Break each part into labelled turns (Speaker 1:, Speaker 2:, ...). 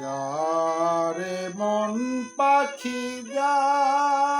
Speaker 1: যারে মন পাখি যায়।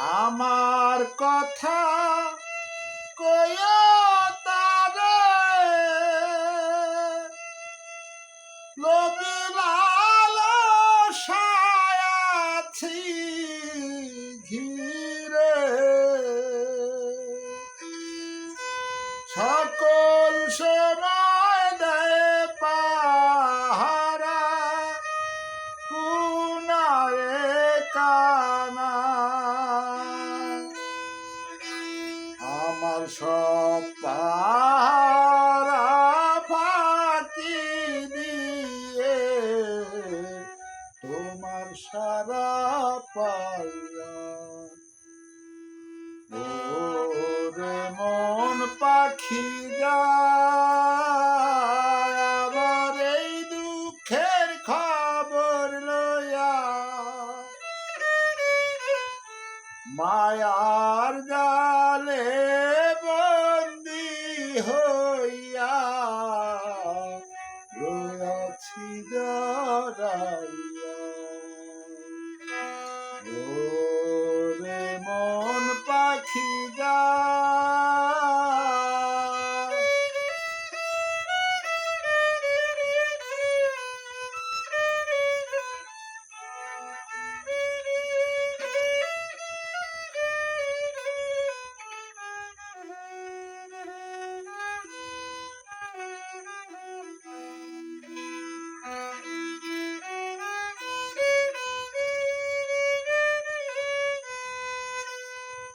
Speaker 1: আমার কথা কয় তারে। লবিলাল সায়াছি ঘিরে। সকল সময় সব দিয়ে তোমার সারা পাইয়া ওরে মন পাখি মায়ার জালে পাখি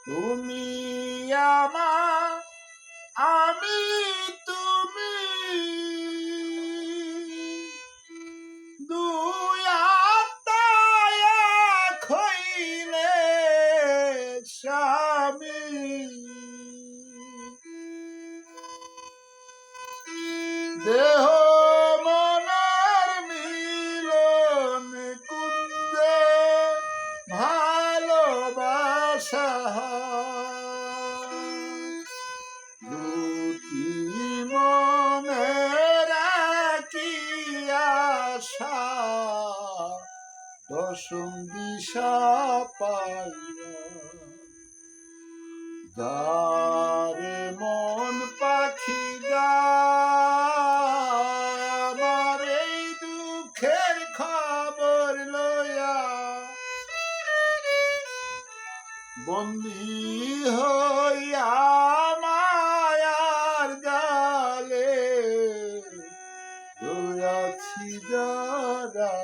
Speaker 1: তুমি আমি তুমি। হইলে স্বামী। দুটি মনের আশা? দশম দিশা পাইয়া। বন্দি হইয়া মায়ার গালে রয়াছি যারা